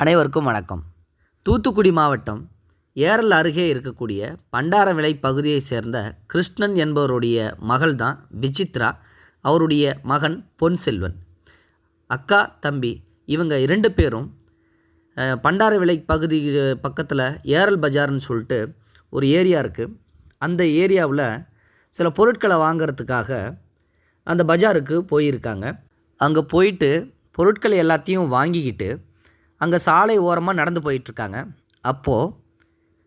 அனைவருக்கும் வணக்கம். தூத்துக்குடி மாவட்டம் ஏரல் அருகே இருக்கக்கூடிய பண்டாரவிளை பகுதியைச் சேர்ந்த கிருஷ்ணன் என்பவருடைய மகள் தான் விசித்ரா அவருடைய மகன் பொன்செல்வன். அக்கா தம்பி இவங்க இரண்டு பேரும் பண்டாரவிளை பகுதி பக்கத்தில் ஏரல் பஜார்னு சொல்லிட்டு ஒரு ஏரியா இருக்குது அந்த ஏரியாவில் சில பொருட்களை வாங்குறதுக்காக அந்த பஜாருக்கு போயிருக்காங்க. அங்கே போயிட்டு பொருட்களை எல்லாத்தையும் வாங்கிக்கிட்டு அங்கே சாலை ஓரமாக நடந்து போயிட்டுருக்காங்க. அப்போது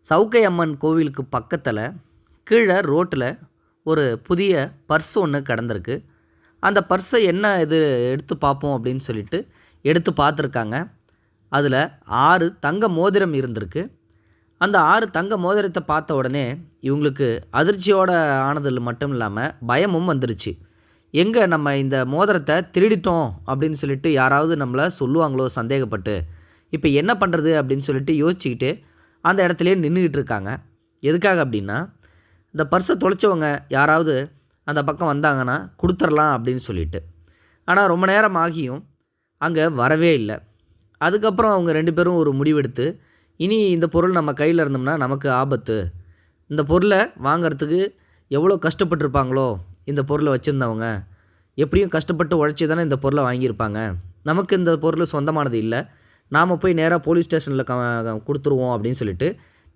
சவுக்கை அம்மன் கோவிலுக்கு பக்கத்தில் கீழே ரோட்டில் ஒரு புதிய பர்ஸ் ஒன்று கிடந்திருக்கு. அந்த பர்ஸை என்ன இது எடுத்து பார்ப்போம் அப்படின்னு சொல்லிட்டு எடுத்து பார்த்துருக்காங்க அதில் ஆறு தங்க மோதிரம் இருந்திருக்கு. அந்த ஆறு தங்க மோதிரத்தை பார்த்த உடனே இவங்களுக்கு அதிர்ச்சியோட ஆனதில் மட்டும் இல்லாமல் பயமும் வந்துருச்சு. எங்கே நம்ம இந்த மோதிரத்தை திருடிட்டோம் அப்படின்னு சொல்லிட்டு யாராவது நம்மளை சொல்லுவாங்களோ சந்தேகப்பட்டு இப்போ என்ன பண்ணுறது அப்படின்னு சொல்லிட்டு யோசிச்சுக்கிட்டு அந்த இடத்துலையே நின்றுக்கிட்டு இருக்காங்க. எதுக்காக அப்படின்னா இந்த பர்ஸை தொலைச்சவங்க யாராவது அந்த பக்கம் வந்தாங்கன்னா கொடுத்துர்லாம் அப்படின்னு சொல்லிட்டு. ஆனால் ரொம்ப நேரம் ஆகியும் அங்கே வரவே இல்லை. அதுக்கப்புறம் அவங்க ரெண்டு பேரும் ஒரு முடிவெடுத்து இனி இந்த பொருள் நம்ம கையில் இருந்தோம்னா நமக்கு ஆபத்து. இந்த பொருளை வாங்கிறதுக்கு எவ்வளோ கஷ்டப்பட்டிருப்பாங்களோ இந்த பொருளை வச்சுருந்தவங்க. எப்படியும் கஷ்டப்பட்டு உழைச்சி தானே இந்த பொருளை வாங்கியிருப்பாங்க. நமக்கு இந்த பொருள் சொந்தமானது இல்லை. நாம் போய் நேராக போலீஸ் ஸ்டேஷனில் க கொடுத்துருவோம் அப்படின்னு சொல்லிட்டு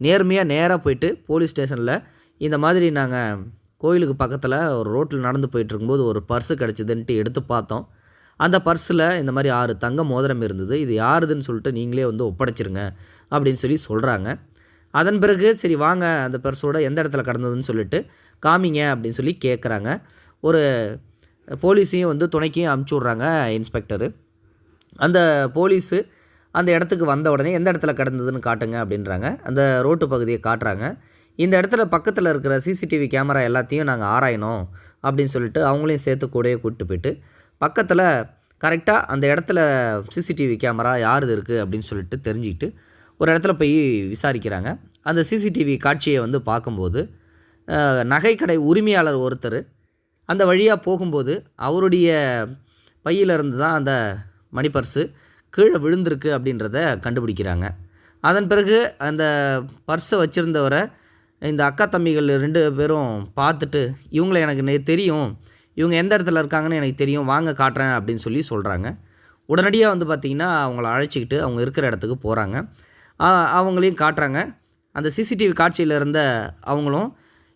நேர்மையாக நேராக போயிட்டு போலீஸ் ஸ்டேஷனில் இந்த மாதிரி நாங்கள் கோயிலுக்கு பக்கத்தில் ஒரு ரோட்டில் நடந்து போயிட்டு இருக்கும்போது ஒரு பர்ஸு கிடச்சிதுன்ட்டு எடுத்து பார்த்தோம். அந்த பர்ஸில் இந்த மாதிரி ஆறு தங்க மோதிரம் இருந்தது. இது யாருதுன்னு சொல்லிட்டு நீங்களே வந்து ஒப்படைச்சிருங்க அப்படின்னு சொல்லி சொல்கிறாங்க அதன் பிறகு சரி வாங்க அந்த பர்ஸோட எந்த இடத்துல கடந்ததுன்னு சொல்லிட்டு காமிங்க அப்படின்னு சொல்லி கேட்குறாங்க ஒரு போலீஸையும் வந்து துணைக்கையும் அமுச்சு விட்றாங்க இன்ஸ்பெக்டரு. அந்த போலீஸு அந்த இடத்துக்கு வந்த உடனே எந்த இடத்துல கிடந்ததுன்னு காட்டுங்க அப்படின்றாங்க. அந்த ரோட்டு பகுதியை காட்டுறாங்க. இந்த இடத்துல பக்கத்தில் இருக்கிற சிசிடிவி கேமரா எல்லாத்தையும் நாங்கள் ஆராயணும் அப்படின்னு சொல்லிட்டு அவங்களையும் சேர்த்து கூடயே கூப்பிட்டு போயிட்டு பக்கத்தில் கரெக்டாக அந்த இடத்துல சிசிடிவி கேமரா யாருது இருக்குது அப்படின்னு சொல்லிட்டு தெரிஞ்சுக்கிட்டு ஒரு இடத்துல போய் விசாரிக்கிறாங்க. அந்த சிசிடிவி காட்சியை வந்து பார்க்கும்போது நகைக்கடை உரிமையாளர் ஒருத்தர் அந்த வழியாக போகும்போது அவருடைய பையிலிருந்து தான் அந்த மணிப்பர்ஸு கீழே விழுந்திருக்கு அப்படின்றத கண்டுபிடிக்கிறாங்க. அதன் பிறகு அந்த பர்ஸை வச்சுருந்தவரை இந்த அக்கா தம்பிகள் ரெண்டு பேரும் பார்த்துட்டு இவங்களை எனக்கு நெ- தெரியும். இவங்க எந்த இடத்துல இருக்காங்கன்னு எனக்கு தெரியும். வாங்க காட்டுறேன் அப்படின்னு சொல்லி சொல்கிறாங்க உடனடியாக வந்து பார்த்திங்கன்னா அவங்கள அழைச்சிக்கிட்டு அவங்க இருக்கிற இடத்துக்கு போகிறாங்க அவங்களையும் காட்டுறாங்க. அந்த சிசிடிவி காட்சியில் இருந்த அவங்களும்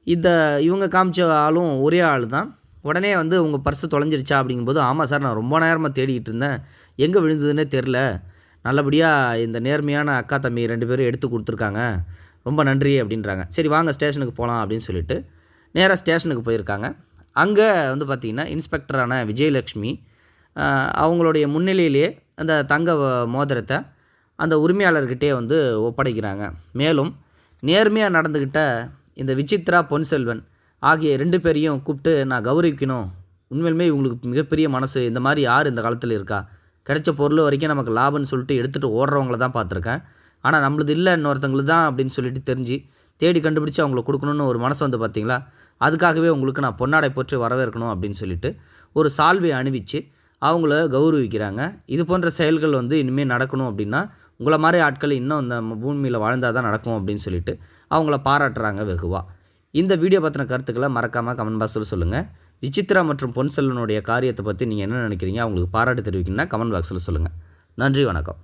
இந்த இவங்க காமிச்ச ஆளும் ஒரே ஆள் தான் உடனே வந்து உங்கள் பர்ஸு தொலைஞ்சிருச்சா அப்படிங்கும்போது ஆமாம் சார் நான் ரொம்ப நேரமாக தேடிக்கிட்டு இருந்தேன். எங்கே விழுந்ததுன்னே தெரில நல்லபடியாக இந்த நேர்மையான அக்கா தம்பி ரெண்டு பேரும் எடுத்து கொடுத்துருக்காங்க. ரொம்ப நன்றி அப்படின்றாங்க. சரி வாங்க ஸ்டேஷனுக்கு போகலாம் அப்படின்னு சொல்லிட்டு நேராக ஸ்டேஷனுக்கு போயிருக்காங்க. அங்கே வந்து பார்த்திங்கன்னா இன்ஸ்பெக்டரான விஜயலக்ஷ்மி அவங்களுடைய முன்னிலையிலேயே அந்த தங்க மோதிரத்தை அந்த உரிமையாளர்கிட்டே வந்து ஒப்படைக்கிறாங்க. மேலும் நேர்மையாக நடந்துக்கிட்ட இந்த விசித்ரா பொன்செல்வன் ஆகிய ரெண்டு பேரையும் கூப்பிட்டு நான் கௌரவிக்கணும். உண்மையிலுமே இவங்களுக்கு மிகப்பெரிய மனசு. இந்த மாதிரி யார் இந்த காலத்தில் இருக்கா? கிடைச்ச பொருள் வரைக்கும் நமக்கு லாபம்னு சொல்லிட்டு எடுத்துகிட்டு ஓடுறவங்கள தான் பார்த்துருக்கேன். ஆனால் நம்மளது இல்லை இன்னொருத்தங்களுக்கு தான் அப்படின்னு சொல்லிட்டு தெரிஞ்சு தேடி கண்டுபிடிச்சு அவங்களுக்கு கொடுக்கணுன்னு ஒரு மனசு வந்து பார்த்தீங்களா? அதுக்காகவே உங்களுக்கு நான் பொன்னாடை போற்று வரவேற்கணும் அப்படின்னு சொல்லிட்டு ஒரு சால்வை அணிவிச்சு அவங்கள கௌரவிக்கிறாங்க. இது போன்ற செயல்கள் வந்து இனிமேல் நடக்கணும் அப்படின்னா உங்களை மாதிரி ஆட்கள் இன்னும் இந்த பூமியில் வாழ்ந்தால் தான் நடக்கும் அப்படின்னு சொல்லிட்டு அவங்கள பாராட்டுறாங்க வெகுவாக இந்த வீடியோ பற்றின கருத்துக்களை மறக்காமல் கமெண்ட் பாக்ஸில் சொல்லுங்கள் விசித்ரா மற்றும் பொன்செல்வனுடைய காரியத்தை பற்றி நீங்கள் என்ன நினைக்கிறீங்க அவங்களுக்கு பாராட்டு தெரிவிக்கணும்னா கமெண்ட் பாக்ஸில் சொல்லுங்கள் நன்றி வணக்கம்.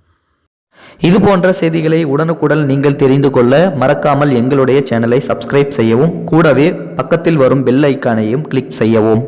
இது போன்ற செய்திகளை உடனுக்குடன் நீங்கள் தெரிந்து கொள்ள மறக்காமல் எங்களுடைய சேனலை சப்ஸ்கிரைப் செய்யவும் கூடவே பக்கத்தில் வரும் பெல் ஐக்கானையும் கிளிக் செய்யவும்.